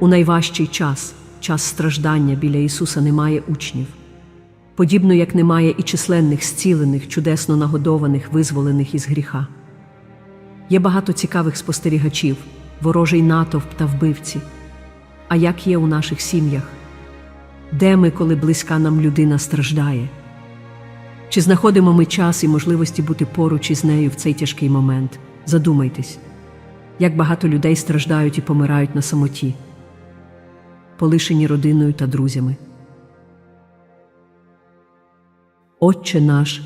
У найважчий час, час страждання біля Ісуса немає учнів. Подібно як немає і численних зцілених, чудесно нагодованих, визволених із гріха. Є багато цікавих спостерігачів, ворожий натовп та вбивці. А як є у наших сім'ях? Де ми, коли близька нам людина страждає? Чи знаходимо ми час і можливості бути поруч із нею в цей тяжкий момент? Задумайтесь, як багато людей страждають і помирають на самоті, полишені родиною та друзями. Отче наш,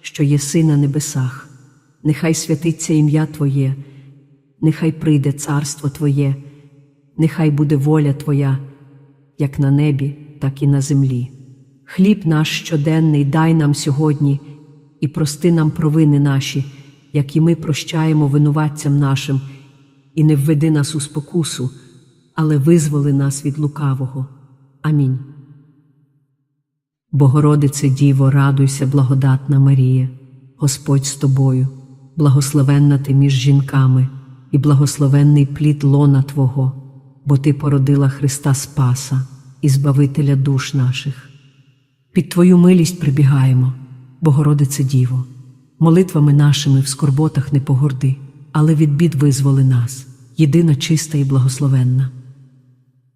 що єси на небесах, нехай святиться ім'я Твоє, нехай прийде царство Твоє, нехай буде воля Твоя, як на небі, так і на землі. Хліб наш щоденний дай нам сьогодні і прости нам провини наші, як і ми прощаємо винуватцям нашим, і не введи нас у спокусу, але визволи нас від лукавого. Амінь. Богородице Діво, радуйся, благодатна Марія, Господь з тобою, благословенна ти між жінками, і благословенний плід лона Твого, бо Ти породила Христа Спаса і Збавителя душ наших. Під Твою милість прибігаємо, Богородице Діво, молитвами нашими в скорботах не погорди, але від бід визволи нас, єдина чиста і благословенна.